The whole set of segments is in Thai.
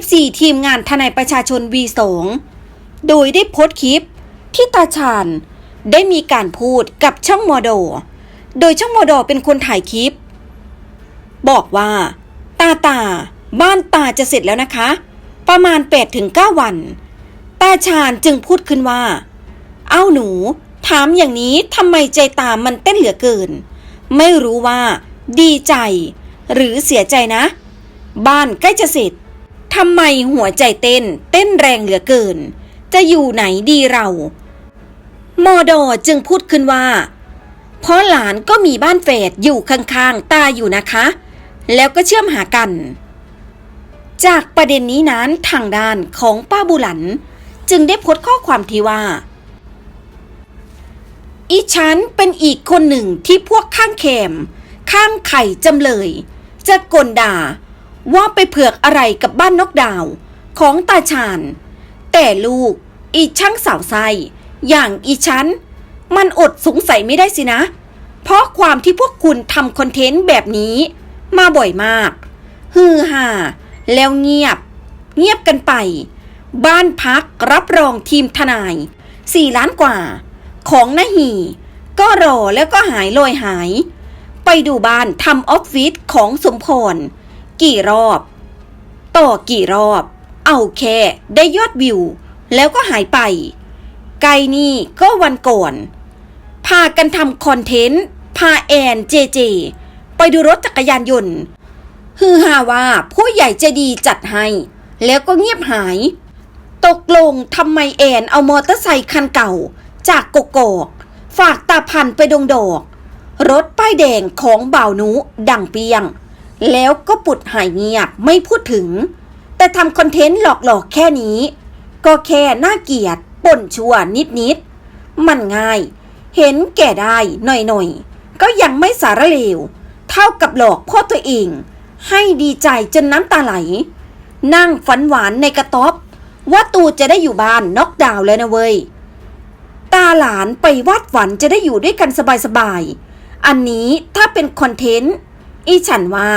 FC ทีมงานทนายประชาชน V2 โดยได้โพสต์คลิปที่ตาชาญได้มีการพูดกับช่องมอดอโดยช่องมอดอเป็นคนถ่ายคลิป บอกว่า ตาตา บ้านตาจะเสร็จแล้วนะคะ ประมาณ8-9วัน ตาชาญจึงพูดขึ้นว่า เอ้าหนู ถามอย่างนี้ทำไมใจตามันเต้นเหลือเกิน ไม่รู้ว่า ดีใจ หรือเสียใจนะ บ้านใกล้จะเสร็จ ทำไมหัวใจเต้น เต้นแรงเหลือเกิน จะอยู่ไหนดีเรามอดอจึงพูดขึ้นว่า เพราะหลานก็มีบ้านแฝดอยู่ข้างๆ ตาอยู่นะคะ แล้วก็เชื่อมหากัน จากประเด็นนี้นั้นทางด้านของป้าบุหลัน จึงได้พสต์ข้อความที่ว่า อีฉันเป็นอีกคนหนึ่งที่พวกข้างแคมข้างไข่จำเลย จะกลด่า ว่าไปเผือกอะไรกับบ้านนกดาวของตาชาญ แต่ลูกอีช่างสาวไส้อย่างอีฉันมันอดสงสัยไม่ได้สินะ เพราะความที่พวกคุณทำคอนเทนต์แบบนี้ มาบ่อยมาก ฮือฮาแล้วเงียบ เงียบกันไป บ้านพักรับรองทีมทนาย4ล้านกว่า ของนาหี ก็รอแล้วก็หายลอยหาย ไปดูบ้านทำออฟฟิศของสมพร กี่รอบ ต่อกี่รอบ เอาแค่ได้ยอดวิว แล้วก็หายไป ไกลนี่ก็วันก่อน พากันทำคอนเทนต์ พาแอนเจเจ ไปดูรถจักรยานยนต์ ฮือฮาว่าผู้ใหญ่จะดีจัดให้ แล้วก็เงียบหาย ตกลงทำไมแอนเอามอเตอร์ไซคันเก่า จากกกอกฝากตาพันไปดงดอก รถป้ายแดงของบ่าวนุดังเปียง แล้วก็ปุดหายเงียบไม่พูดถึง แต่ทำคอนเทนต์หลอกๆแค่นี้ ก็แค่น่าเกลียดป่นชัวนิดๆ มันง่าย เห็นแก่ได้หน่อยๆ ก็ยังไม่สารเลว เท่ากับหลอกพ่อตัวเอง ให้ดีใจจนน้ำตาไหล นั่งฝันหวานในกระต๊อบ ว่าตูจะได้อยู่บ้านน็อกดาวน์แล้วนะเว้ย ตาหลานไปวาดฝันจะได้อยู่ด้วยกันสบายๆ อันนี้ถ้าเป็นคอนเทนต์ อีฉันว่า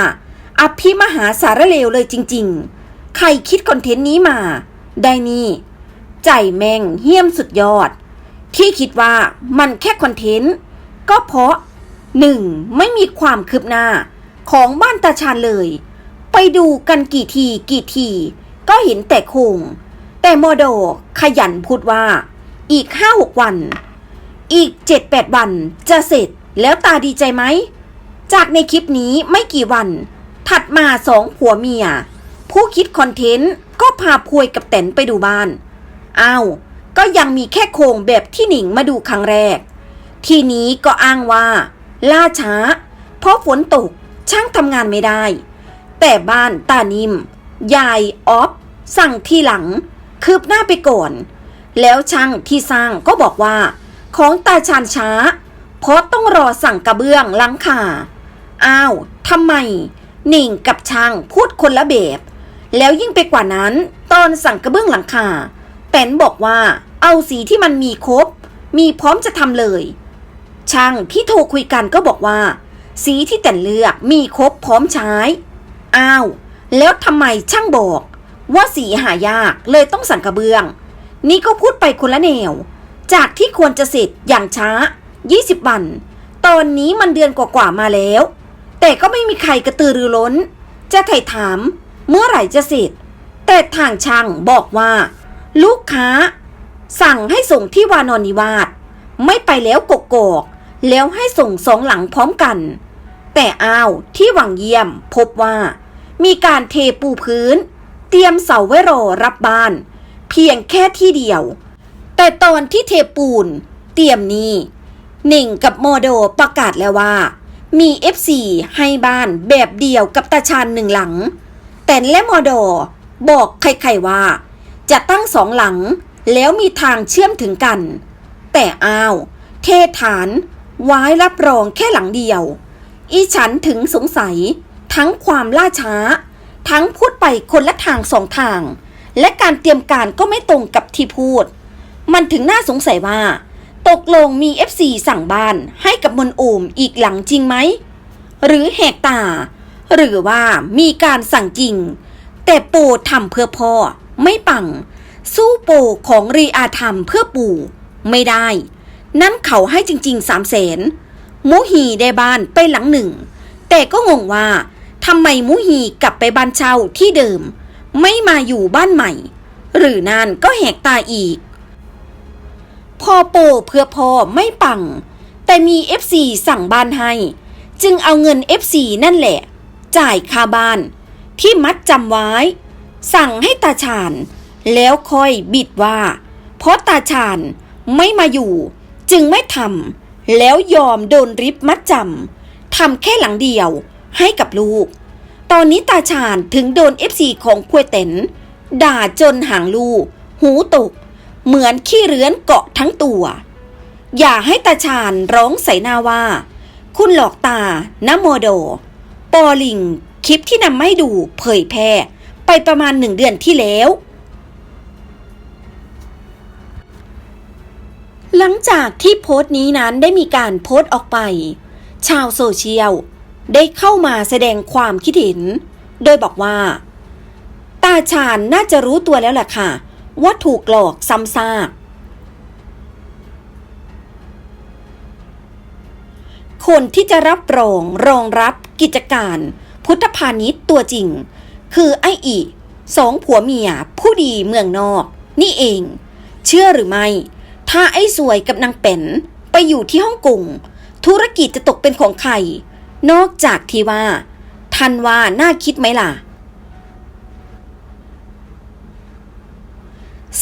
อภิมหาสารเลวเลยจริง ๆ ใครคิดคอนเทนต์นี้มา ได้นี่ ใจแม่งเหี้ยมสุดยอด ที่คิดว่ามันแค่คอนเทนต์ ก็เพราะหนึ่งไม่มีความคืบหน้าของบ้านตาชาญเลย ไปดูกันกี่ทีกี่ที ก็เห็นแต่คง แต่โมโดขยันพูดว่า อีกห้าหกวัน อีกเจ็ดแปดวันจะเสร็จแล้วตาดีใจไหม จากในคลิปนี้ไม่กี่วัน ถัดมาสองผัวเมีย ผู้คิดคอนเทนต์ก็พาพวยกับแตนไปดูบ้านอ้าวก็ยังมีแค่โครงแบบที่หนิงมาดูครั้งแรก ทีนี้ก็อ้างว่า ล่าช้า เพราะฝนตกช่างทำงานไม่ได้ แต่บ้านตานิม ยายออฟสั่งทีหลัง คืบหน้าไปก่อน แล้วช่างที่สร้างก็บอกว่า ของตาชานช้า เพราะต้องรอสั่งกระเบื้องหลังคา อ้าวทำไมหนิงกับช่างพูดคนละแบบ แล้วยิ่งไปกว่านั้น ตอนสั่งกระเบื้องหลังคาแตนบอกว่า เอาสีที่มันมีครบ มีพร้อมจะทำเลย ช่างที่โทรคุยกันก็บอกว่า สีที่แตนเลือกมีครบพร้อมใช้ อ้าว แล้วทำไมช่างบอก ว่าสีหายากเลยต้องสั่งกระเบื้อง นี่ก็พูดไปคนละแนว จากที่ควรจะเสร็จอย่างช้า 20 วัน ตอนนี้มันเดือนกว่าๆมาแล้ว แต่ก็ไม่มีใครกระตือรือร้น จะไถ่ถามเมื่อไหร่จะเสร็จ แต่ทางช่างบอกว่า ลูกค้า สั่งให้ส่งที่วานอนนิวาสไม่ไปแล้วกกอกแล้วให้ส่งสองหลังพร้อมกัน แต่อ้าวที่หวังเยี่ยมพบว่า มีการเทปูพื้น เตรียมเสาไว้รอรับบ้าน เพียงแค่ที่เดียว แต่ตอนที่เทปูน เตรียมนี้หนิ่งกับโมโดประกาศแล้วว่า มี FC ให้บ้านแบบเดียวกับตาชานหนึ่งหลัง แต่นและมอดอบอกใครๆว่า จะตั้งสองหลังแล้วมีทางเชื่อมถึงกัน แต่อ้าว เทฐานไว้รับรองแค่หลังเดียว อีฉันถึงสงสัย ทั้งความล่าช้า ทั้งพูดไปคนละทางสองทาง และการเตรียมการก็ไม่ตรงกับที่พูด มันถึงน่าสงสัยว่า ตกลงมี FC สั่งบ้านให้กับมนโอมอีกหลังจริงไหม หรือแหกตา หรือว่ามีการสั่งจริง แต่โปทำเพื่อพ่อ ไม่ปัง สู้โปของรีอาทำเพื่อปู่ไม่ได้ นั่นเขาให้จริงๆสามแสนมูฮีได้บ้านไปหลังหนึ่ง แต่ก็งงว่าทำไมมูฮีกลับไปบ้านเช่าที่เดิม ไม่มาอยู่บ้านใหม่ หรือนั่นก็แหกตาอีก พอโปเพื่อพอไม่ปัง แต่มี FC สั่งบ้านให้ จึงเอาเงิน FC นั่นแหละ จ่ายค่าบ้าน ที่มัดจำไว้ สั่งให้ตาชาญแล้วค่อยบิดว่า เพราะตาชาญไม่มาอยู่ จึงไม่ทำแล้วยอมโดนริบมัดจำทำแค่หลังเดียวให้กับลูก ตอนนี้ตาชาญถึงโดน FC ของควยเต็นด่าจนหางลูหูตก เหมือนขี้เรือนเกาะทั้งตัว อย่าให้ตาชาญร้องใส่หน้าว่า คุณหลอกตานะโมโด ปอลิง คลิปที่นำมาให้ดูเผยแพร่ไปประมาณหนึ่งเดือนที่แล้ว หลังจากที่โพสต์นี้นั้นได้มีการโพสต์ออกไป ชาวโซเชียลได้เข้ามาแสดงความคิดเห็น โดยบอกว่า ตาชาญน่าจะรู้ตัวแล้วแหละค่ะ ว่าถูกหลอกซ้ำซากคนที่จะรับรองรองรับกิจการ พุทธพาณิชย์ตัวจริง คือไออีสองผัวเมียผู้ดีเมืองนอก นี่เอง เชื่อหรือไม่ ถ้าไอ้สวยกับนางเป็น ไปอยู่ที่ฮ่องกงธุรกิจจะตกเป็นของใคร นอกจากที่ว่า ทันว่าน่าคิดไหมล่ะ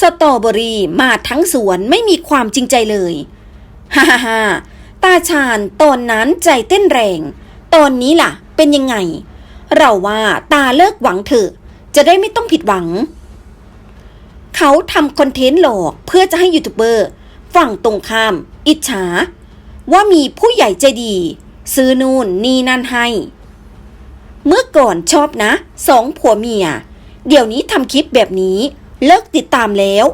สตรอเบอรี่มาทั้งสวนไม่มีความจริงใจเลย ฮ่าฮ่าฮ่าตาชาญตอนนั้นใจเต้นแรง ตอนนี้ล่ะ เป็นยังไง เราว่าตาเลิกหวังเถอะ จะได้ไม่ต้องผิดหวัง เขาทำคอนเทนต์หลอกเพื่อจะให้ยูทูบเบอร์ฝั่งตรงข้าม อิจฉา ว่ามีผู้ใหญ่ใจดี ซื้อนู่นนี่นั่นให้ เมื่อก่อนชอบนะ สองผัวเมีย เดี๋ยวนี้ทำคลิปแบบนี้ เลิกติดตามแล้ว